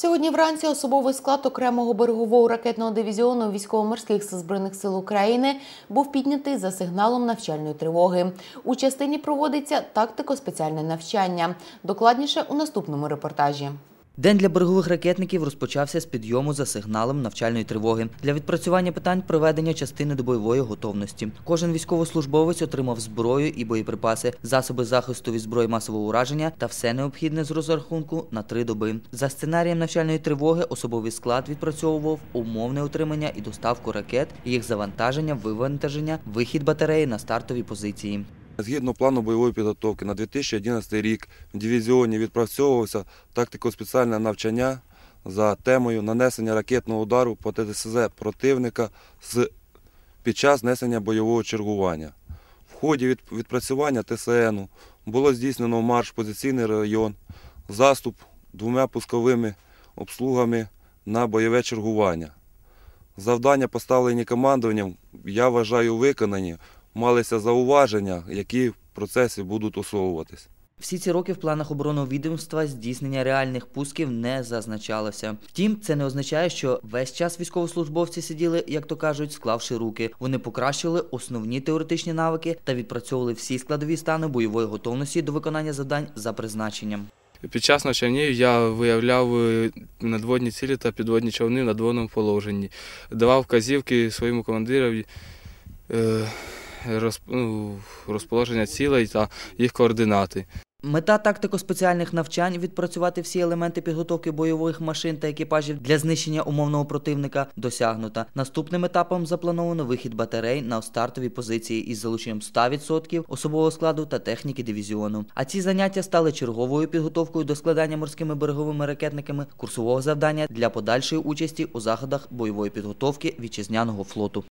Сьогодні вранці особовий склад окремого берегового ракетного дивізіону військово-морських збройних сил України був піднятий за сигналом навчальної тривоги. У частині проводиться тактико-спеціальне навчання. Докладніше у наступному репортажі. День для берегових ракетників розпочався з підйому за сигналом навчальної тривоги для відпрацювання питань проведення частини до бойової готовності. Кожен військовослужбовець отримав зброю і боєприпаси, засоби захисту від зброї масового ураження та все необхідне з розрахунку на три доби. За сценарієм навчальної тривоги особовий склад відпрацьовував умовне утримання і доставку ракет, їх завантаження, вивантаження, вихід батареї на стартові позиції. Згідно плану бойової підготовки на 2011 рік в дивізіоні відпрацьовувався тактико-спеціальне навчання за темою нанесення ракетного удару по ТДСЗ противника з, під час несення бойового чергування. В ході від, відпрацювання ТСН було здійснено марш позиційний район, заступ двома пусковими обслугами на бойове чергування. Завдання, поставлені командуванням, я вважаю виконані малися зауваження, які в процесі будуть усовуватись. Всі ці роки в планах оборонного відомства здійснення реальних пусків не зазначалося. Втім, це не означає, що весь час військовослужбовці сиділи, як то кажуть, склавши руки. Вони покращили основні теоретичні навики та відпрацьовували всі складові стани бойової готовності до виконання завдань за призначенням. Під час навчання я виявляв е, надводні цілі та підводні човни в надводному положенні, давав вказівки своєму командирові е, розположення цілей та їх координати. Мета тактико-спеціальних навчань відпрацювати всі елементи підготовки бойових машин та екіпажів для знищення умовного противника досягнута. Наступним етапом заплановано вихід батарей на стартові позиції із залученням 100% особового складу та техніки дивізіону. А ці заняття стали черговою підготовкою до складання морськими береговими ракетниками курсового завдання для подальшої участі у заходах бойової підготовки вітчизняного флоту.